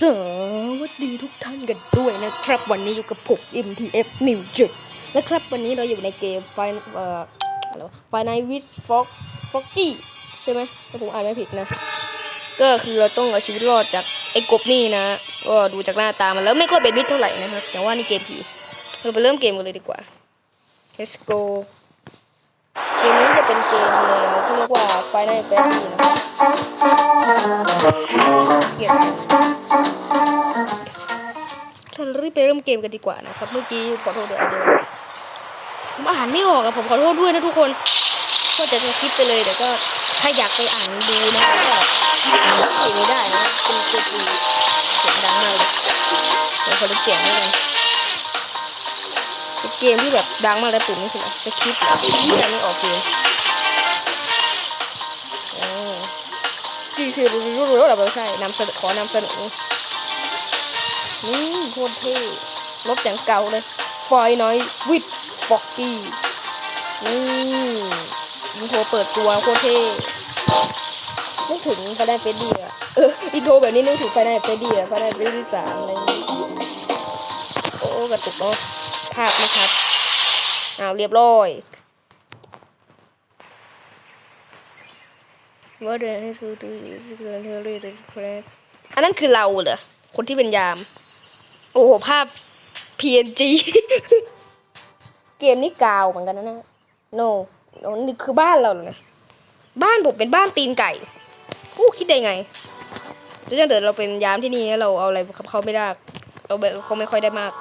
สวัสดีทุกท่านกันด้วยนะครับ วันนี้อยู่กับผม MTF New 7นะครับ วันนี้เราอยู่ในเกมไฟเอ่ออะไรไฟไนวิสฟ็อกฟ็อกกี้ใช่ไหมถ้าผมอ่านไม่ผิดนะ ก็คือเราต้องเอาชีวิตรอดจากไอ้กบนี่นะก็ดูจากหน้าตามันแล้วไม่ค่อยเป็นมิตรเท่าไหร่นะครับแต่ว่านี่เกมผีเราไปเริ่มเกมกันเลยดีกว่า let's go เกมนี้จะเป็นเกมแนวที่เรียกว่าไฟไนแฟนซีนะครับเกียด เรารีบไปเริ่มเกมกันดีกว่านะครับ เมื่อกี้ขอโทษด้วยอาจจะผมอ่านไม่ออกอะผมขอโทษด้วยนะทุกคน ก็จะคลิปไปเลยแต่ก็ถ้าอยากไปอ่านดูนะก็อ่านไม่ได้นะเป็นเกมดีเสียงดังมากเลยเดี๋ยวขอดูเสียงด้กันเป็นเกมที่แบบดังมากเลยปุ่มนี่คืออะไรสคริปต์ที่อันนี้ออกเกมอ๋อที่คือรู้รู้รู้อะไรไม่ใช่นำเสนอขอนำเสนอ นี่โคตรเท่รถอย่างเก่าเลยไฟน้อยวิดฟอกกี้นี่อินโทรเปิดตัวโคตรเท่นึกถึงไฟได้เฟดดี้อะเอออินโทรแบบนี้นึกถึงไฟได้เฟดดี้อะไฟได้เฟดดี้สามอะไรอย่างงี้โอ้กระตุกเนาะภาพไม่ชัดอ้าวเรียบร้อยว่าเดินให้สูดูสิเกินเทอรี่เลยครับอันนั้นคือเราเหรอคนที่เป็นยาม โอ้โหภาพ PNG เกมนี้กาวเหมือนกันนะเนี่ย no no นี่คือบ้านเราเลยนะบ้านผมเป็นบ้านตีนไก่อู้คิดได้ไงถ้าเกิดเราเป็นยามที่นี่เราเอาอะไรกับเขาไม่ได้เราเขาไม่ค่อยได้มาก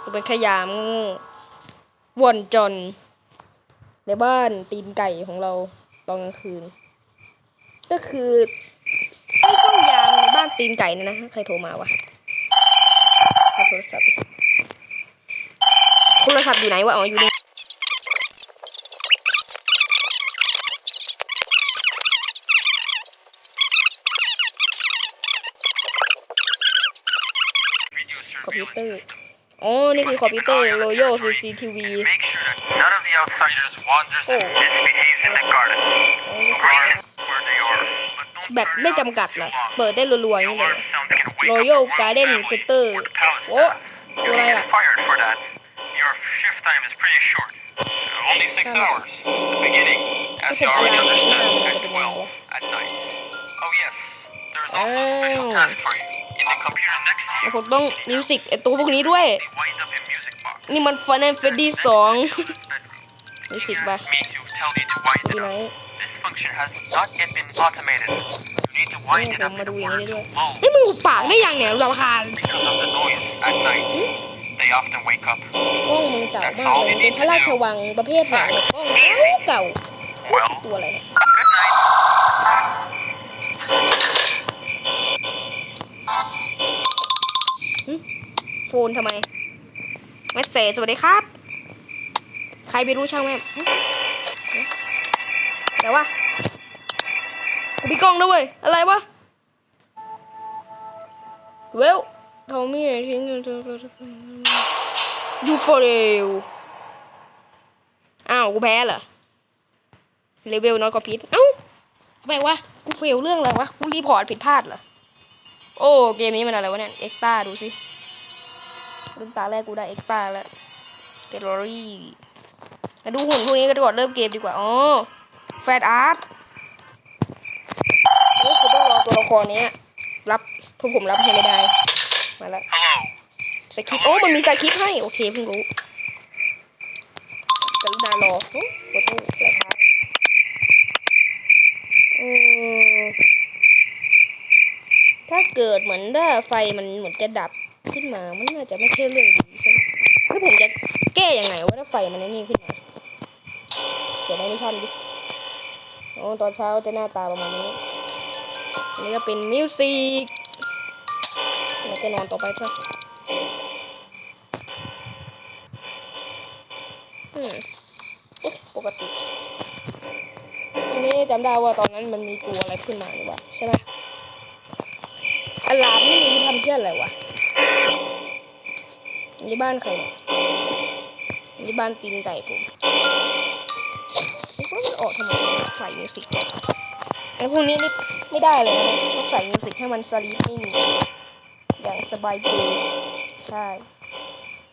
เราเป็นแค่ยามวนจนในบ้านตีนไก่ของเราตอนกลางคืน ก็คือให้เฝ้ายามในบ้านตีนไก่นยนะใครโทรมาวะ โทรศัพท์ดิโทรศัพท์อยู่ไหนวะ อ๋อ อยู่นี่คอมพิวเตอร์อ๋อ นี่คือคอมพิวเตอร์ Royal CCTV Make sure that none of the outsiders wanders Oh. and misbehaves in the garden. Arrive where they are, but don't แบบ turn ไม่ around จำกัด too เหรอ long. เปิดได้รัวๆ The อย่างนี้เลย alarm sounds can wake Royal up the wrong Garden family Center or the palace โอ้ staff. ตัว You'll อะไร get อะ fired for that. Your shift time is pretty short. Only six Sounds- hours. The beginning, as you Okay, already yeah, understand, yeah, at yeah. 12 at night. Oh yes, there's also a special Oh. task for you. In the computer next to you, ผมต้องมิวสิกไอตัวพวกนี้ด้วย they wind up a music box. นี่มัน Final Fantasy สอง Children's bedroom. Music Here box. means you tell me to wind อ it ยู่ไหน up. This function has not yet been automated. You need to wind it up in order to blow นี่มึงหุบปากได้ยังเนี่ยรำคาญ because of the noise at night. They often wake up. กล้องมึงเก่ามากเลยมันเป็นพระราชวังประเภทหนังแบบกล้องเก่า Well, ๆตัวอะไรเนี่ย good night. โฟนทำไมแมสเซจสวัสดีครับ ใครไม่รู้ช่างแม่งหึแต่ว่ากู มีกล้องด้วยอะไรวะเวลทอมมี่ทิ้งยูฟอร์เรลอ้าวกูแพ้เหรอเลเวลน้อยกว่าพิษเอ้าทำไมวะกูเฟลเรื่องอะไรวะกูรีพอร์ตผิดพลาดเหรอโอ้เกมนี้มันอะไรวะเนี่ยเอ็กตาดูสิรุ่นตาแรกกูได้เอ็กตาแล้วเกลอรี่มาดูหุ่นพวกนี้กันก่อนเริ่มเกมดีกว่าอ๋อแฟดอาร์ตนี่คือ ตัวละครนี้รับพวกผมรับให้ไม่ได้ มาแล้วสคริปโอ้ มันมีสคริปให้ โอเคเพิ่งรู้กรุณารอโอ้โหตู้อะไรครับอืมถ้าเกิดเหมือนว่าไฟมันเหมือนจะดับขึ้นมา มันน่าจะไม่ใช่เรื่องดีใช่ไหมคือผมจะแก้ยังไงว่าถ้าไฟมันนี่ขึ้นมา เดี๋ยวได้ไมิชชั่นดิโอ้ตอนเช้าจะหน้าตาประมาณนี้ นนี้ก็เป็นมิวสิกแล้วจะนอนต่อไปใช่ไหมอืมปกติทีนี้จำได้ว่าตอนนั้นมันมีตัวอะไรขึ้นมาหรือวะใช่ไหมอลามนี่มีทำเพื่ออะไรวะนี่บ้านใครเนี่ยนี่บ้านตีนไก่ผมนี่ก็มันออกทำไมใส่มิวสิก ไอ้พวกนี้นี่ไม่ได้เลยนะต้องใส่มิวสิกให้มันสลีปนิ่งสบายใจใช่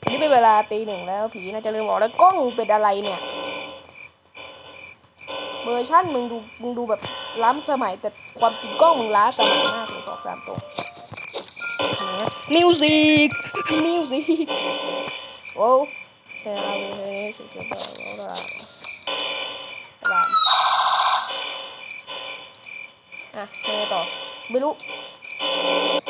อันนี้เป็นเวลาตีหนึ่งแล้วผีน่าจะเริ่มออกแล้วกล้องเป็นอะไรเนี่ยเวอร์ชั่นมึงดูมึงดูแบบล้ำสมัยแต่ความจริงกล้องมึงล้าสมัยมากเลยบอกตามตรงมิวสิกมิวสิกโอ้เฮ้ยเอาไปเลยสิเก็บไว้แล้วละละอะยังไงต่อ ไม่รู้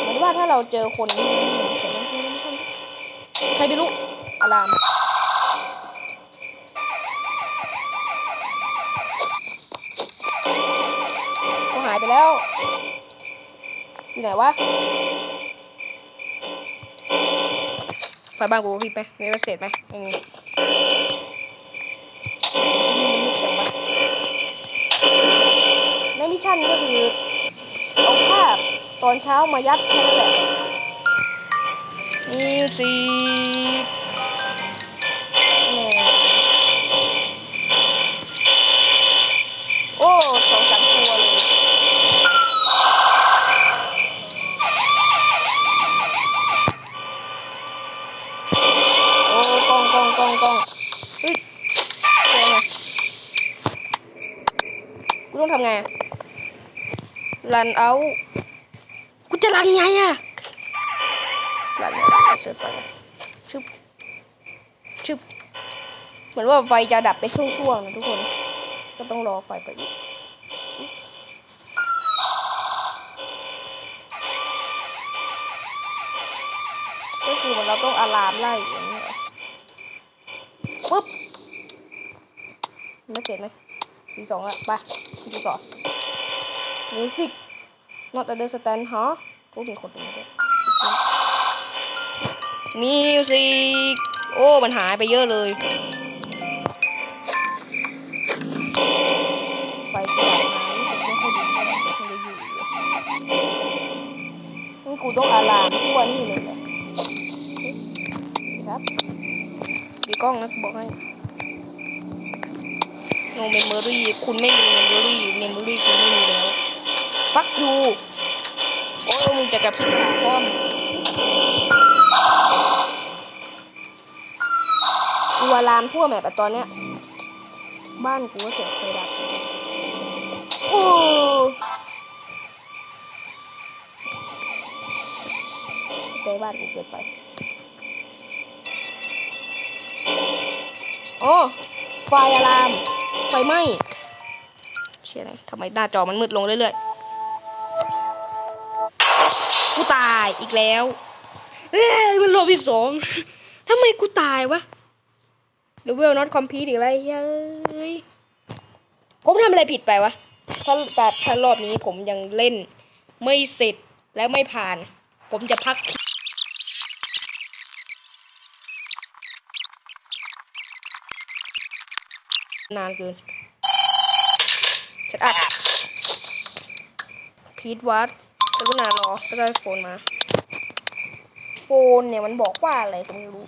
เหมือนว่าถ้าเราเจอคนนี่เสียงมันที่ไม่ใช่ใครไม่รู้อารามเขาหายไปแล้ว อยู่ไหนวะไฟบ้านกูพี่ไปมีรถเสร็จไหมไม่มีนี่มันมืดจังวะในมิชชั่นก็คือ เอาภาพตอนเช้ามายัดแค่นั้นแหละมิวสิกแหม่โอ้สองสามตัวเลยโอ้กล้องกล้องกล้องกล้องเฮ้ยเจอไงกูต้องทำไง รันเอากูจะรันไงอะรันเสร์ฟไปชึบชึบเหมือนว่าไฟจะดับไปช่วงๆนะทุกคน ก็ต้องรอไฟไปอีกก็คือเหมือนเราต้องอะลามไล่อย่างนี้ปุ๊บไม่เสร็จไหมทีสองละไปดูต่อ มิวสิก not understand ฮะกูมีคนตรงนี้ด้วยมิวสิกโอ้ มันหายไปเยอะเลยไฟสว่างมารู้สึกไม่ค่อยดีเท่าไหร่มันจะอยู่อยู่งั้นกูต้องอะลามทั่วนี่เลยเหรอเอ๊ะครับมีกล้องนะบอกให้ no memory คุณไม่มี memory memory คุณไม่มีแล้ว fuck you โอ้ยมึงจะกระพริบขาพร้อมกูอะลามทั่วแมปอะตอนเนี้ย บ้านกูเสียงไฟดับโอ้ไปบ้านกูเกิดไป โอ้ไฟอะลาม ไฟไหม้เชี่ยอะไรทำไมหน้าจอมันมืดลงเรื่อยๆ อีกแล้วเอ้ยมันรอบที่สองทำไมกูตายวะเดวเวลน็อตคอมพีทอีกแล้วไอ้เฮ้ยผมทำอะไรผิดไปวะ ถ้าแต่ถ้ารอบนี้ผมยังเล่น ไม่เสร็จแล้วไม่ผ่าน ผมจะพักนานเกินชัดอัดพีทวัดกรุณารอก็ได้โฟนมา โฟนเนี่ยมันบอกว่าอะไรก็ไม่รู้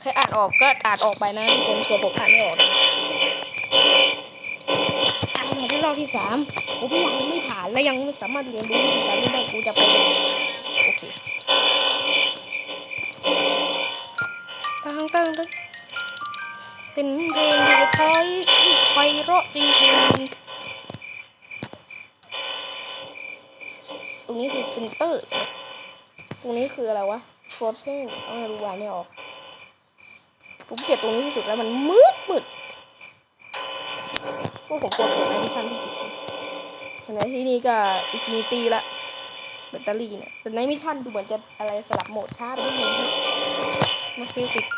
ใครอ่านออกก็อ่านออกไปนะทุกคนส่วนผมอ่านไม่ออกนะอ่านมาที่รอบที่สามผมยังไม่ผ่านและยังไม่สามารถเรียนรู้วิธีการเล่นได้กูจะไปดูโอเคตั้งตั้งตั้งเป็นเพลงดูพอยไฟเราะจริงๆ นี้คือเซนเตอร์ ตรงนี้คืออะไรวะโฟร์เซนเอาไม่รู้ว่าไม่ออก ผมเกลียดตรงนี้ที่สุดแล้วมันมืดมืดพวกผมกดเปลี่ยนแอปพลิเคชันที่สุดแต่ในที่นี้ก็อินฟินิตี้ละแบตเตอรี่เนี่ยแต่ในมิชชั่นดูเหมือนจะอะไรสลับโหมดช้าไปนิดนึงนะมาฟิสิกส์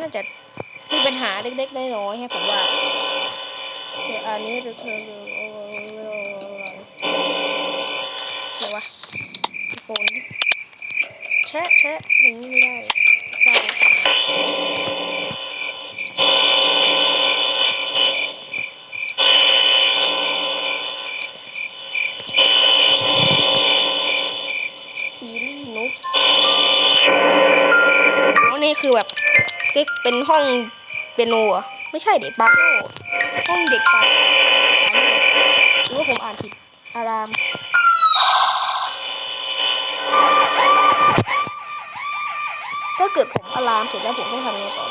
น่าจะมีปัญหาเล็กๆน้อยๆให้ผมว่าเดี๋ยวอันนี้จะเธออะไรวะโฟนแชะแชะอย่างนี้ไม่ได้ใช่ เก๊กเป็นห้องเปียโนเหรอะไม่ใช่เด็กปาโนห้องเด็กปาโนหรือว่าผมอ่านผิดอารามถ้าเกิดผมอารามเสร็จแล้วผมต้องทำยังไงต่อ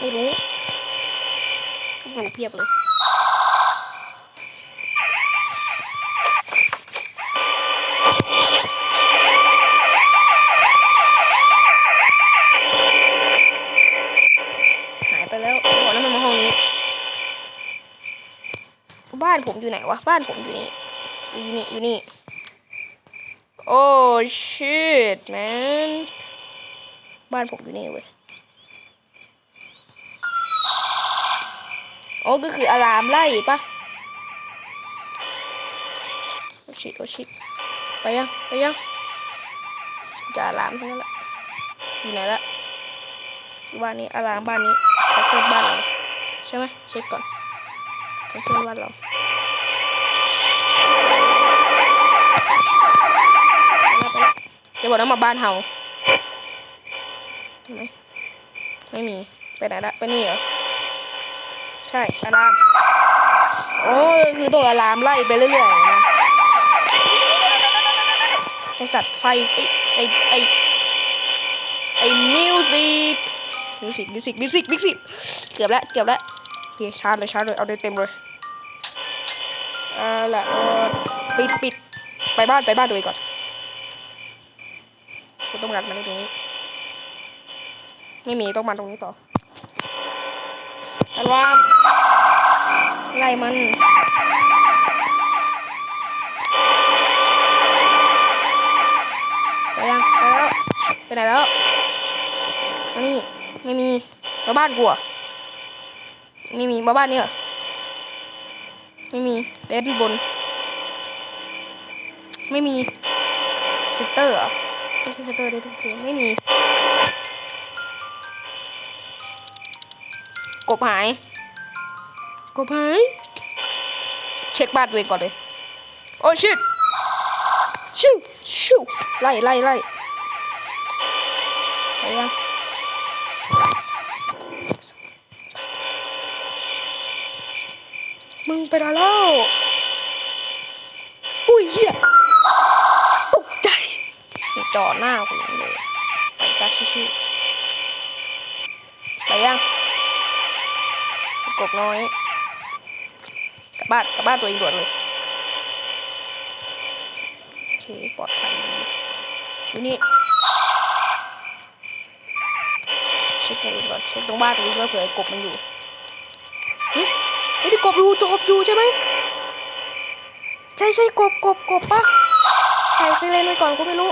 ไม่รู้ก็รู้เพียบเลย อยู่ไหนวะ บ้านผมอยู่นี่ อยู่นี่ อยู่นี่ โอ้ shit man บ้านผมอยู่นี่เว้ยโอ้ก็คืออะลามไล่ปะโอ้ชิดโอ้ชิดไปยัง ไปยัง จะอะลามทั้งนั้นแหละอยู่ไหนละบ้านนี้อะลามบ้านนี้แคสเซิลบ้านเราใช่ไหมเช็คก่อนแคสเซิลบ้านเราไปแล้วไปแล้ว อย่าบอกนะมาบ้านเฮาเห็นไหมไม่มี ไปไหนละไปนี่เหรอ ใช่อะลามโอ้คือตัวอะลามไล่ไปเรื่อยๆนะไอสัตว์ไฟไอไอไอไอมิวสิกมิวสิกมิวสิกมิวสิกมิวสิกเกือบแล้วเกือบแล้วโอเคชาร์จเลยชาร์จเลยเอาได้เต็มเลยเอาละปิดปิด ไปบ้านไปบ้านตัวเองก่อนกูต้องรัดมันตรงนี้ ไม่มีต้องมาตรงนี้ต่ออะลามไล่มันไปยังไปแล้วไปไหนแล้วนี่ไม่มีมาบ้านกูอะไม่มีมาบ้านเนี่เหรอไม่มีเต้นบน ไม่มีซิสเตอร์เหรอไม่ใช่ซิสเตอร์ได้ทุกทีไม่มี กบหาย กบหาย เช็คบ้านตัวเองก่อนเลย โอ้ชิตชิวชิวไล่ไล่ไล่ไปยังมึงไปไหนแล้ว อุ้ยเหี้ย ตกใจจ่อหน้ากูเลยไปซะชิวๆไปยังกบน้อยกลับบ้านกลับบ้านตัวเองด่วนเลยโอเคปลอดภัยดีอยู่นี่เช็คตัวเองก่อนเช็คตรงบ้านตัวเองว่าเผื่อไอ้กบมันอยู่หึไอ้ที่กบอยู่กบอยู่ใช่ไหมใช่ใช่กบกบกบปะ ใส่ไซเรนไปก่อนกูไม่รู้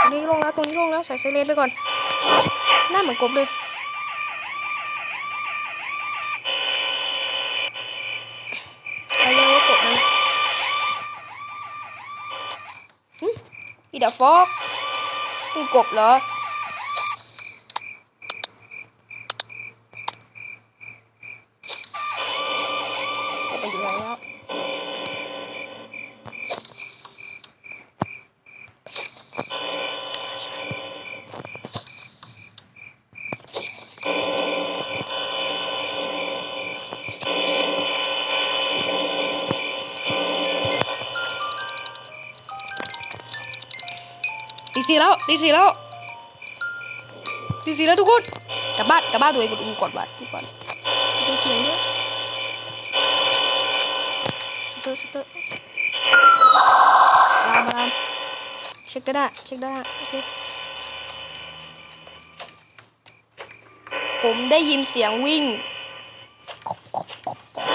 ตรงนี้ลงแล้วตรงนี้ลงแล้วใส่ไซเรนไปก่อนหน้าเหมือนกบเลยอะไรว่ากบนหึอีดาฟอกกูกบเหรอ ดีสี่แล้วดีสี่แล้วดีสี่แล้วทุกคนกลับบ้านกลับบ้านตัวเองก่อนดูก่อนบ้านดูก่อนไปเขียนด้วยสเตอร์สเตอร์ลามลามเช็คได้ได้เช็คได้โอเคผมได้ยินเสียงวิ่งกบกบกบกบ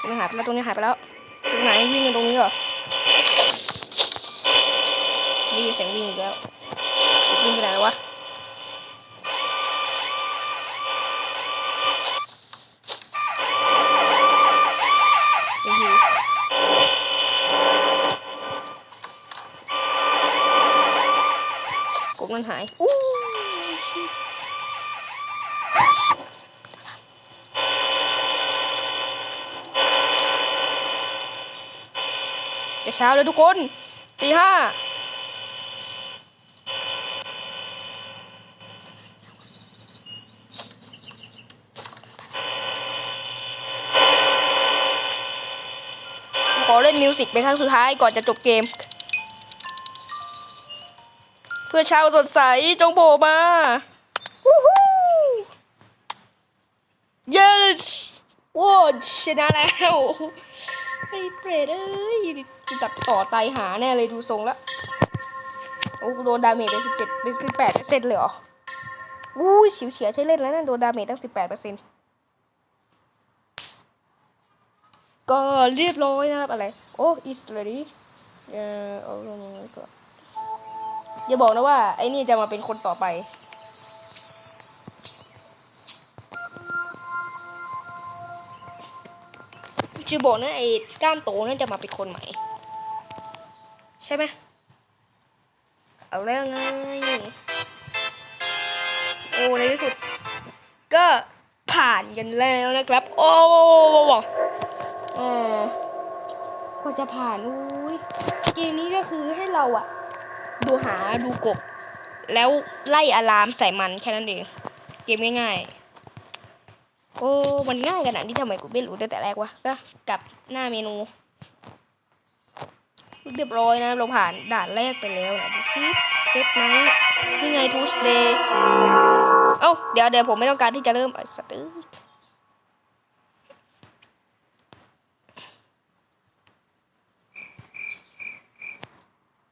ตรงนี้หายไปแล้วตรงนี้หายไปแล้วตรงไหนวิ่งกันตรงนี้เหรอ เสียงวิ่งอีกแล้ววิ่งไปไหนแล้ววะกบมันหายอู้ชิจะเช้าแล้วทุกคนตีห้า ล่นมิวสิกเป็นครั้งสุดท้ายก่อนจะจบเกม เพื่อเช้าสดใสจงโผล่มาวู้ฮู้ yes โว้ชนะแล้วไอ้เปรตเอ้ยตัดต่อไตายหาแน่เลยดูทรงละโอ้โดนดาเมจไปสิบเจ็ดเป็นสิบแปดเปอร์เซ็นต์เลยเหรออู้ยฉิวเฉียดใช้เล่นแล้วนั่นโดนดาเมจตั้งสิบแปดเปอร์เซ็นต์ ก็เรียบร้อยนะครับอะไร โอ้ is ready เออเอาลงนี้ก่อนอย่าบอกนะว่า ไอ้นี่จะมาเป็นคนต่อไป จะบอกนะไอ้ก้ามโตนั่นจะมาเป็นคนใหม่ ใช่ไหมเอาแล้วไง โอ้ในที่สุด ก็ผ่านกันแล้วนะครับ โอ้ เออกว่าจะผ่านอุ้ยเกมนี้ก็คือให้เราอะดูหาดูกบ แล้วไล่อะลามใส่มันแค่นั้นเองเกมง่ายๆโอ้มันง่ายขนาดนี้ทำไมกูไม่รู้ตั้งแต่แรกวะก็กลับหน้าเมนูเรียบร้อยนะเราผ่านด่านแรกไปแล้วนะดูซิเซตไนนี่ไงทูสเดย์เอ้าเดี๋ยวเดี๋ยวผมไม่ต้องการที่จะเริ่มสตว์เอ้ย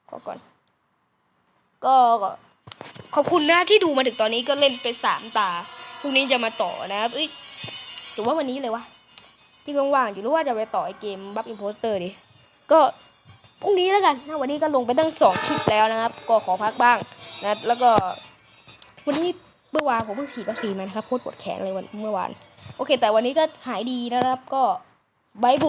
ขอ ก่อน ก็ขอบคุณนะที่ดูมาถึงตอนนี้ก็เล่นไปสามตาพรุ่งนี้จะมาต่อนะครับเอ้ยหรือว่าวันนี้เลยวะที่ว่างๆอยู่หรือว่าจะไปต่อไอเกมบัฟอินโพสเตอร์ดิก็พรุ่งนี้แล้วกันนะวันนี้ก็ลงไปตั้งสองคลิปแล้วนะครับ ก็ขอพักบ้างนะแล้วก็วันนี้เมื่อวานผมเพิ่งฉีดวัคซีนมานะครับโคตรปวดแขนเลยวันเมื่อวาน โอเค แต่วันนี้ก็หายดีนะครับก็บายบุ